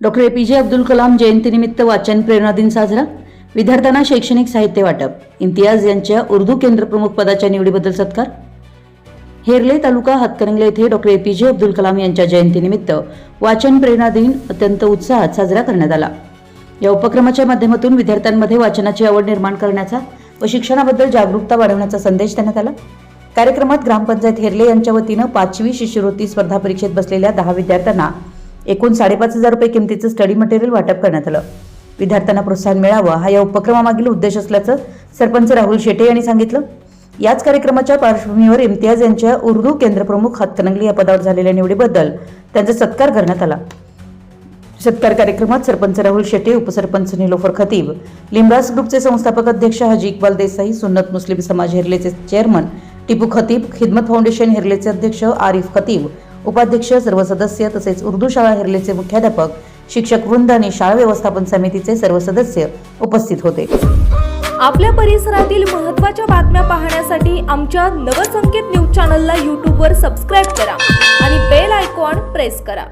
Doctor A P जे अब्दुल कलाम जयंतीनिमित्त वाचन प्रेरणा दिन साजरा. विद्यार्थ्यांना शैक्षणिक साहित्य वाटप. इम्तियाज यांच्या उर्दू केंद्र प्रमुख पदाच्या निवडीबद्दल सत्कार. हेरले तालुका हातकणंगले येथे डॉक्टर ए पी जे अब्दुल कलाम यांच्या जयंतीनिमित्त वाचन प्रेरणा दिन अत्यंत उत्साहात साजरा करण्यात आला. या उपक्रमाच्या माध्यमातून विद्यार्थ्यांमध्ये वाचनाची आवड निर्माण करण्याचा व शिक्षणाबद्दल जागरूकता वाढवण्याचा संदेश देण्यात आला. कार्यक्रमात ग्रामपंचायत हेरले यांच्या वतीनं पाचवी शिष्यवृत्ती स्पर्धा परीक्षेत बसलेल्या दहा विद्यार्थ्यांना एकूण साडेपाच हजार रुपये किमतीचं स्टडी मटेरियल वाटप करण्यात आलं. विद्यार्थ्यांना प्रोत्साहन मिळावं हा या उपक्रमामागील उद्देश असल्याचं सरपंच राहुल शेटे यांनी सांगितलं. याच कार्यक्रमाच्या पार्श्वभूमीवर इम्तियाज यांच्या उर्दू केंद्रप्रमुख हातकणंगली या पदावर झालेल्या निवडीबद्दल त्यांचा सत्कार करण्यात आला. सत्कार कार्यक्रमात सरपंच राहुल शेटे उपसरपंच निलोफर खतीब लिमरास ग्रुपचे संस्थापक अध्यक्ष हाजी इक्बाल देसाई सुन्नत मुस्लिम समाज हेरलेचे चेअरमन टिपू खतीब खिदमत फाउंडेशन हेरलेचे अध्यक्ष आरिफ खतीब उपाध्यक्ष सर्व सदस्य तसेच उर्दू शाळा हेरलेचे मुख्याध्यापक शिक्षक वृंद आणि शाळा व्यवस्थापन समितीचे सर्व सदस्य उपस्थित होते. आपल्या परिसरातील महत्त्वाच्या बातम्या पाहण्यासाठी आमच्या नवसंकेत न्यूज चॅनलला यूट्यूबवर सबस्क्राईब करा आणि बेल आयकॉन प्रेस करा.